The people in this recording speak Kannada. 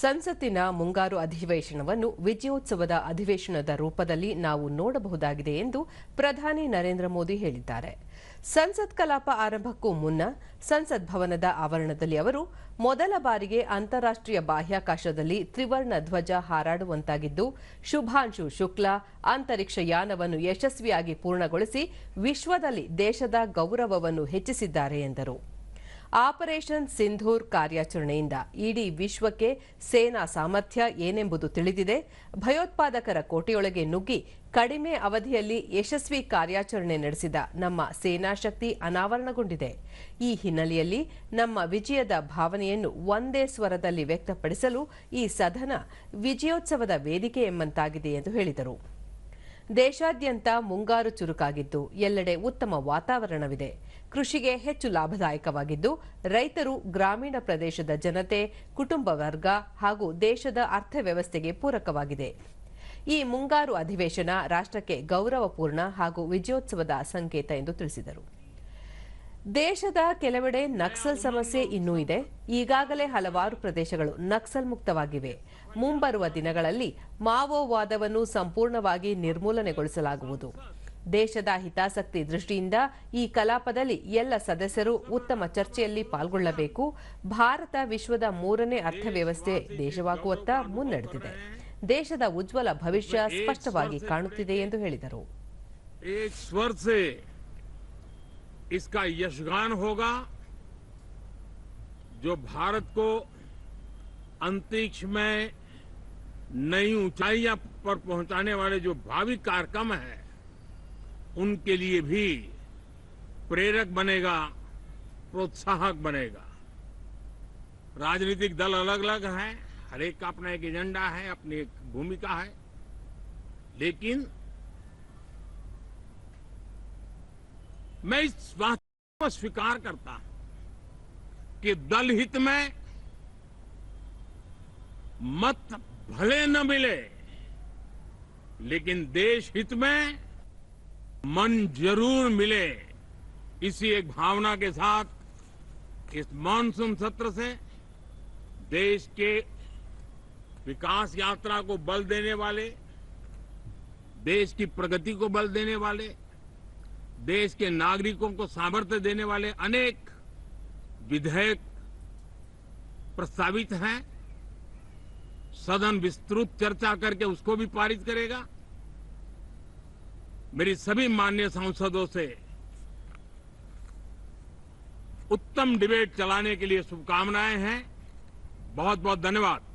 ಸಂಸತ್ತಿನ ಮುಂಗಾರು ಅಧಿವೇಶನವನ್ನು ವಿಜಯೋತ್ಸವದ ಅಧಿವೇಶನದ ರೂಪದಲ್ಲಿ ನಾವು ನೋಡಬಹುದಾಗಿದೆ ಎಂದು ಪ್ರಧಾನಿ ನರೇಂದ್ರ ಮೋದಿ ಹೇಳಿದ್ದಾರೆ. ಸಂಸತ್ ಕಲಾಪ ಆರಂಭಕ್ಕೂ ಮುನ್ನ ಸಂಸತ್ ಭವನದ ಆವರಣದಲ್ಲಿ ಅವರು ಮೊದಲ ಬಾರಿಗೆ ಅಂತಾರಾಷ್ಟ್ರೀಯ ಬಾಹ್ಯಾಕಾಶದಲ್ಲಿ ತ್ರಿವರ್ಣ ಧ್ವಜ ಹಾರಾಡುವಂತಾಗಿದ್ದು, ಶುಭಾಂಶು ಶುಕ್ಲಾ ಅಂತರಿಕ್ಷ ಯಾನವನ್ನು ಯಶಸ್ವಿಯಾಗಿ ಪೂರ್ಣಗೊಳಿಸಿ ವಿಶ್ವದಲ್ಲಿ ದೇಶದ ಗೌರವವನ್ನು ಹೆಚ್ಚಿಸಿದ್ದಾರೆ ಎಂದರು. ಆಪರೇಷನ್ ಸಿಂಧೂರ್ ಕಾರ್ಯಾಚರಣೆಯಿಂದ ಇಡೀ ವಿಶ್ವಕ್ಕೆ ಸೇನಾ ಸಾಮರ್ಥ್ಯ ಏನೆಂಬುದು ತಿಳಿದಿದೆ. ಭಯೋತ್ಪಾದಕರ ಕೋಟೆಯೊಳಗೆ ನುಗ್ಗಿ ಕಡಿಮೆ ಅವಧಿಯಲ್ಲಿ ಯಶಸ್ವಿ ಕಾರ್ಯಾಚರಣೆ ನಡೆಸಿದ ನಮ್ಮ ಸೇನಾ ಶಕ್ತಿ ಅನಾವರಣಗೊಂಡಿದೆ. ಈ ಹಿನ್ನೆಲೆಯಲ್ಲಿ ನಮ್ಮ ವಿಜಯದ ಭಾವನೆಯನ್ನು ಒಂದೇ ಸ್ವರದಲ್ಲಿ ವ್ಯಕ್ತಪಡಿಸಲು ಈ ಸದನ ವಿಜಯೋತ್ಸವದ ವೇದಿಕೆ ಎಂಬಂತಾಗಿದೆ ಎಂದು ಹೇಳಿದರು. ದೇಶಾದ್ಯಂತ ಮುಂಗಾರು ಚುರುಕಾಗಿದ್ದು, ಎಲ್ಲೆಡೆ ಉತ್ತಮ ವಾತಾವರಣವಿದೆ. ಕೃಷಿಗೆ ಹೆಚ್ಚು ಲಾಭದಾಯಕವಾಗಿದ್ದು, ರೈತರು ಗ್ರಾಮೀಣ ಪ್ರದೇಶದ ಜನತೆ, ಕುಟುಂಬ ವರ್ಗ ಹಾಗೂ ದೇಶದ ಅರ್ಥವ್ಯವಸ್ಥೆಗೆ ಪೂರಕವಾಗಿದೆ. ಈ ಮುಂಗಾರು ಅಧಿವೇಶನ ರಾಷ್ಟ್ರಕ್ಕೆ ಗೌರವಪೂರ್ಣ ಹಾಗೂ ವಿಜಯೋತ್ಸವದ ಸಂಕೇತ ಎಂದು ತಿಳಿಸಿದರು. ದೇಶದ ಕೆಲವೆಡೆ ನಕ್ಸಲ್ ಸಮಸ್ಯೆ ಇನ್ನೂ ಇದೆ. ಈಗಾಗಲೇ ಹಲವಾರು ಪ್ರದೇಶಗಳು ನಕ್ಸಲ್ ಮುಕ್ತವಾಗಿವೆ. ಮುಂಬರುವ ದಿನಗಳಲ್ಲಿ ಮಾವೋವಾದವನ್ನು ಸಂಪೂರ್ಣವಾಗಿ ನಿರ್ಮೂಲನೆಗೊಳಿಸಲಾಗುವುದು. ದೇಶದ ಹಿತಾಸಕ್ತಿ ದೃಷ್ಟಿಯಿಂದ ಈ ಕಲಾಪದಲ್ಲಿ ಎಲ್ಲ ಸದಸ್ಯರು ಉತ್ತಮ ಚರ್ಚೆಯಲ್ಲಿ ಪಾಲ್ಗೊಳ್ಳಬೇಕು. ಭಾರತ ವಿಶ್ವದ ಮೂರನೇ ಅರ್ಥವ್ಯವಸ್ಥೆ ದೇಶವಾಗುವತ್ತ ಮುನ್ನಡೆದಿದೆ. ದೇಶದ ಉಜ್ವಲ ಭವಿಷ್ಯ ಸ್ಪಷ್ಟವಾಗಿ ಕಾಣುತ್ತಿದೆ ಎಂದು ಹೇಳಿದರು. इसका यशगान होगा जो भारत को अंतरिक्ष में नई ऊंचाइयाँ पर पहुँचाने वाले जो भावी कार्यक्रम हैं, उनके लिए भी प्रेरक बनेगा, प्रोत्साहक बनेगा। राजनीतिक दल अलग अलग हैं हरेक का अपना एक एजेंडा है, अपनी एक भूमिका है। लेकिन मैं इस बात को स्वीकार करता हूँ कि दल हित में मत भले न मिले, लेकिन देश हित में मन ज़रूर मिले। इसी एक भावना के साथ इस मानसून सत्र से देश के विकास यात्रा को बल देने वाले, देश की प्रगति को बल देने वाले देश के नागरिकों को सामर्थ्य देने वाले अनेक विधेयक प्रस्तावित हैं। सदन विस्तृत चर्चा करके उसको भी पारित करेगा। मेरी सभी मान्य सांसदों से उत्तम डिबेट चलाने के लिए शुभकामनाएँ हैं। बहुत बहुत धन्यवाद।